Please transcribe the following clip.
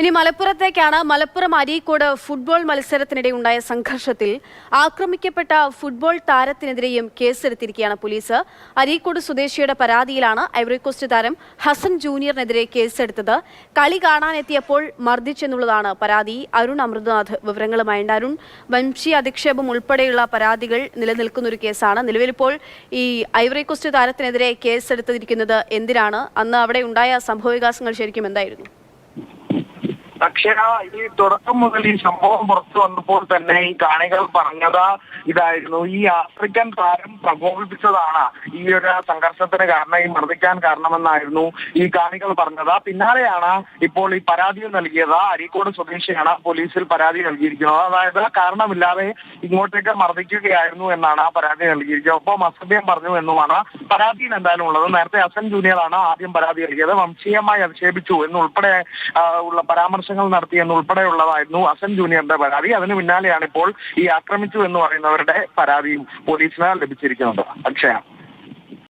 ഇനി മലപ്പുറത്തേക്കാണ് മലപ്പുറം അരീക്കോട് ഫുട്ബോൾ മത്സരത്തിനിടെ ഉണ്ടായ സംഘർഷത്തിൽ ആക്രമിക്കപ്പെട്ട ഫുട്ബോൾ താരത്തിനെതിരെയും കേസെടുത്തിരിക്കുകയാണ് പോലീസ്. അരീക്കോട് സ്വദേശിയുടെ പരാതിയിലാണ് ഐവറിക്കോസ്റ്റ് താരം ഹസൻ ജൂനിയറിനെതിരെ കേസെടുത്തത്. കളി കാണാനെത്തിയപ്പോൾ മർദ്ദിച്ചെന്നുള്ളതാണ് പരാതി. അരുൺ അമൃതനാഥ് വിവരങ്ങളുമായുണ്ട് അരുൺ വംശീയ അധിക്ഷേപം ഉൾപ്പെടെയുള്ള പരാതികൾ നിലനിൽക്കുന്ന ഒരു കേസാണ്. നിലവിലിപ്പോൾ ഈ ഐവറിക്കോസ്റ്റ് താരത്തിനെതിരെ കേസെടുത്തിരിക്കുന്നത് എന്തിനാണ്? അന്ന് അവിടെ ഉണ്ടായ സംഭവവികാസങ്ങൾ ശരിക്കും എന്തായിരുന്നു? അക്ഷയ ഈ തുടക്കം മുതൽ ഈ സംഭവം പുറത്തു വന്നപ്പോൾ തന്നെ ഈ കാണികൾ പറഞ്ഞത് ഇതായിരുന്നു. ഈ ആഫ്രിക്കൻ താരം പ്രകോപിപ്പിച്ചതാണ് ഈ ഒരു സംഘർഷത്തിന് കാരണം ഈ മർദ്ദിക്കാൻ കാരണമെന്നായിരുന്നു ഈ കാണികൾ പറഞ്ഞത്. പിന്നാലെയാണ് ഇപ്പോൾ ഈ പരാതി നൽകിയത്. അരീക്കോട് സ്വദേശിയാണ്. പോലീസിൽ പരാതി നൽകിയിരിക്കുന്നത്. അതായത് കാരണമില്ലാതെ ഇങ്ങോട്ടേക്ക് മർദ്ദിക്കുകയായിരുന്നു എന്നാണ് പരാതി നൽകിയിരിക്കുന്നത്. ഒപ്പം അസഭ്യം പറഞ്ഞു എന്നുമാണ് പരാതിയിൽ എന്തായാലും ഉള്ളത്. നേരത്തെ അസൻ ജൂനിയറാണ് ആദ്യം പരാതി നൽകിയത്. വംശീയമായി അധിക്ഷേപിച്ചു എന്നുൾപ്പെടെ ഉള്ള ഉള്ള പരാമർശങ്ങൾ നടത്തി എന്നുൾപ്പെടെയുള്ളതായിരുന്നു അസൻ ജൂനിയറിന്റെ പരാതി. അതിന് പിന്നാലെയാണ് ഇപ്പോൾ ഈ ആക്രമിച്ചു എന്ന് പറയുന്നവരുടെ പരാതിയും പോലീസിന് ലഭിച്ചിരിക്കുന്നത്. അക്ഷയ.